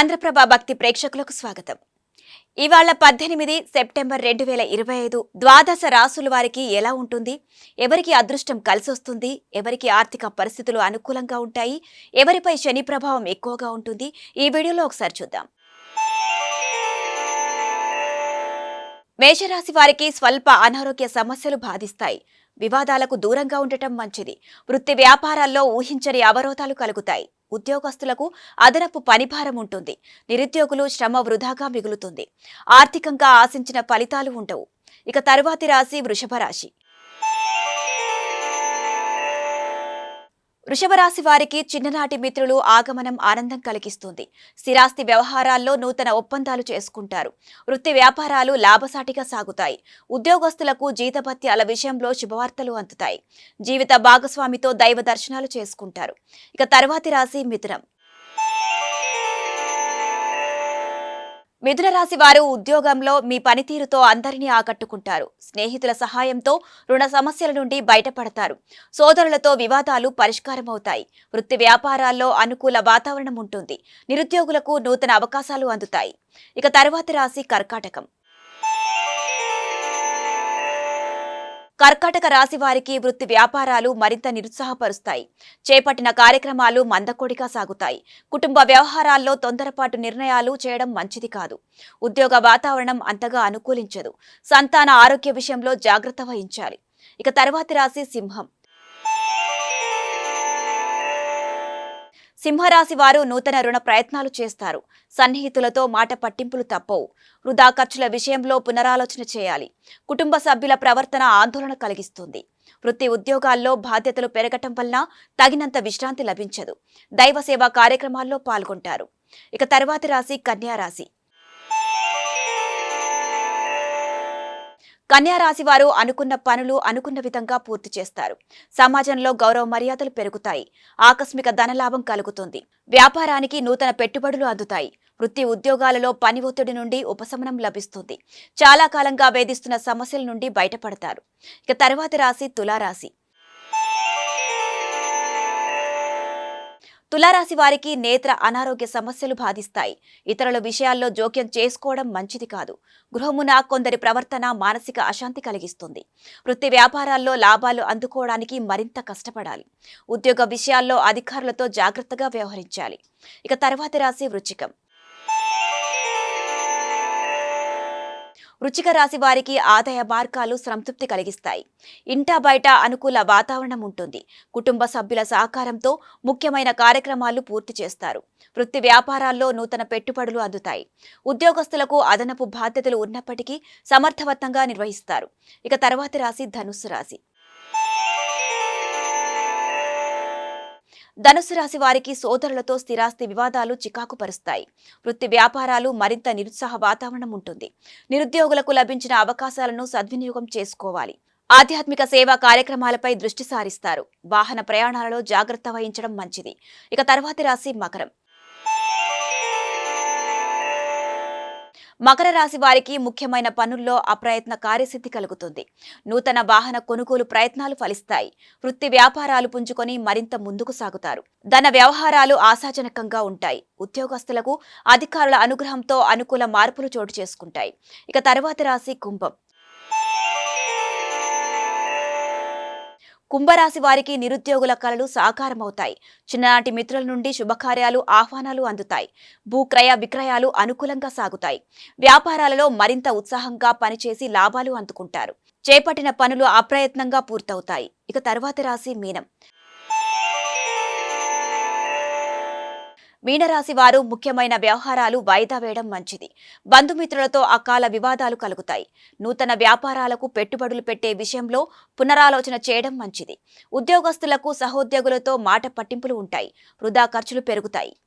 ఆంధ్రప్రభ భక్తి ప్రేక్షకులకు స్వాగతం. ఇవాళ పద్దెనిమిది సెప్టెంబర్ రెండు వేల ఇరవై ఐదు ద్వాదశ రాసుల వారికి ఎలా ఉంటుంది? ఎవరికి అదృష్టం కలిసొస్తుంది? ఎవరికి ఆర్థిక పరిస్థితులు అనుకూలంగా ఉంటాయి? ఎవరిపై శని ప్రభావం ఎక్కువగా ఉంటుంది? ఈ వీడియోలో ఒకసారి చూద్దాం. మేషరాశి వారికి స్వల్ప అనారోగ్య సమస్యలు బాధిస్తాయి. వివాదాలకు దూరంగా ఉండటం మంచిది. వృత్తి వ్యాపారాల్లో ఊహించని అవరోధాలు కలుగుతాయి. ఉద్యోగస్తులకు అదనపు పనిభారం ఉంటుంది. నిరుద్యోగులు శ్రమ వృధాగా మిగులుతుంది. ఆర్థికంగా ఆశించిన ఫలితాలు ఉండవు. ఇక తరువాతి రాశి వృషభ రాశి. వృషభరాశి వారికి చిన్ననాటి మిత్రులు ఆగమనం ఆనందం కలిగిస్తుంది. స్థిరాస్తి వ్యవహారాల్లో నూతన ఒప్పందాలు చేసుకుంటారు. వృత్తి వ్యాపారాలు లాభసాటిగా సాగుతాయి. ఉద్యోగస్తులకు జీతభత్యాల విషయంలో శుభవార్తలు అందుతాయి. జీవిత భాగస్వామితో దైవ దర్శనాలు చేసుకుంటారు. ఇక తర్వాతి రాశి మిథునం. మిథున రాశి వారు ఉద్యోగంలో మీ పనితీరుతో అందరినీ ఆకట్టుకుంటారు. స్నేహితుల సహాయంతో రుణ సమస్యల నుండి బయటపడతారు. సోదరులతో వివాదాలు పరిష్కారమవుతాయి. వృత్తి వ్యాపారాల్లో అనుకూల వాతావరణం ఉంటుంది. నిరుద్యోగులకు నూతన అవకాశాలు అందుతాయి. ఇక తర్వాతి రాశి కర్కాటకం. కర్కాటక రాశి వారికి వృత్తి వ్యాపారాలు మరింత నిరుత్సాహపరుస్తాయి. చేపట్టిన కార్యక్రమాలు మందకొడిగా సాగుతాయి. కుటుంబ వ్యవహారాల్లో తొందరపాటు నిర్ణయాలు చేయడం మంచిది కాదు. ఉద్యోగ వాతావరణం అంతగా అనుకూలించదు. సంతాన ఆరోగ్య విషయంలో జాగ్రత్త వహించాలి. ఇక తర్వాతి రాశి సింహం. సింహరాశి వారు నూతన రుణ ప్రయత్నాలు చేస్తారు. సన్నిహితులతో మాట పట్టింపులు తప్పవు. వృధా ఖర్చుల విషయంలో పునరాలోచన చేయాలి. కుటుంబ సభ్యుల ప్రవర్తన ఆందోళన కలిగిస్తుంది. వృత్తి ఉద్యోగాల్లో బాధ్యతలు పెరగటం వలన తగినంత విశ్రాంతి లభించదు. దైవ సేవా కార్యక్రమాల్లో పాల్గొంటారు. ఇక తర్వాతి రాశి కన్యా కన్యారాశి కన్యా రాశి వారు అనుకున్న పనులు అనుకున్న విధంగా పూర్తి చేస్తారు. సమాజంలో గౌరవ మర్యాదలు పెరుగుతాయి. ఆకస్మిక ధనలాభం కలుగుతుంది. వ్యాపారానికి నూతన పెట్టుబడులు అందుతాయి. వృత్తి ఉద్యోగాలలో పని ఒత్తిడి నుండి ఉపశమనం లభిస్తుంది. చాలా కాలంగా వేధిస్తున్న సమస్యల నుండి బయటపడతారు. ఇక తర్వాతి రాశి తులారాశి. తులారాశి వారికి నేత్ర అనారోగ్య సమస్యలు బాధిస్తాయి. ఇతరుల విషయాల్లో జోక్యం చేసుకోవడం మంచిది కాదు. గృహమున కొందరి ప్రవర్తన మానసిక అశాంతి కలిగిస్తుంది. వృత్తి వ్యాపారాల్లో లాభాలు అందుకోవడానికి మరింత కష్టపడాలి. ఉద్యోగ విషయాల్లో అధికారులతో జాగ్రత్తగా వ్యవహరించాలి. ఇక తర్వాతి రాశి వృచ్చికం. వృచ్చిక రాశి వారికి ఆదాయ మార్గాలు సంతృప్తి కలిగిస్తాయి. ఇంటా బయట అనుకూల వాతావరణం ఉంటుంది. కుటుంబ సభ్యుల సహకారంతో ముఖ్యమైన కార్యక్రమాలు పూర్తి చేస్తారు. వృత్తి వ్యాపారాల్లో నూతన పెట్టుబడులు అందుతాయి. ఉద్యోగస్తులకు అదనపు బాధ్యతలు ఉన్నప్పటికీ సమర్థవంతంగా నిర్వహిస్తారు. ఇక తర్వాతి రాశి ధనుస్సు రాశి. ధనుసు రాశి వారికి సోదరులతో స్థిరాస్తి వివాదాలు చికాకు పరుస్తాయి. వృత్తి వ్యాపారాలు మరింత నిరుత్సాహ వాతావరణం ఉంటుంది. నిరుద్యోగులకు లభించిన అవకాశాలను సద్వినియోగం చేసుకోవాలి. ఆధ్యాత్మిక సేవా కార్యక్రమాలపై దృష్టి సారిస్తారు. వాహన ప్రయాణాలలో జాగ్రత్త వహించడం మంచిది. ఇక తర్వాతి రాశి మకరం. మకర రాశి వారికి ముఖ్యమైన పనుల్లో అప్రయత్న కార్యసిద్ధి కలుగుతుంది. నూతన వాహన కొనుగోలు ప్రయత్నాలు ఫలిస్తాయి. వృత్తి వ్యాపారాలు పుంజుకొని మరింత ముందుకు సాగుతారు. ధన వ్యవహారాలు ఆశాజనకంగా ఉంటాయి. ఉద్యోగస్తులకు అధికారుల అనుగ్రహంతో అనుకూల మార్పులు చోటు చేసుకుంటాయి. ఇక తర్వాత రాశి కుంభం. కుంభరాశి వారికి నిరుద్యోగుల కళలు సాకారమవుతాయి. చిన్ననాటి మిత్రుల నుండి శుభకార్యాలు ఆహ్వానాలు అందుతాయి. భూక్రయ విక్రయాలు అనుకూలంగా సాగుతాయి. వ్యాపారాలలో మరింత ఉత్సాహంగా పనిచేసి లాభాలు అందుకుంటారు. చేపట్టిన పనులు అప్రయత్నంగా పూర్తవుతాయి. ఇక తర్వాతి రాశి మీనం. మీనరాశి వారు ముఖ్యమైన వ్యవహారాలు వాయిదా వేయడం మంచిది. బంధుమిత్రులతో అకాల వివాదాలు కలుగుతాయి. నూతన వ్యాపారాలకు పెట్టుబడులు పెట్టే విషయంలో పునరాలోచన చేయడం మంచిది. ఉద్యోగస్తులకు సహోద్యోగులతో మాట పట్టింపులు ఉంటాయి. వృధా ఖర్చులు పెరుగుతాయి.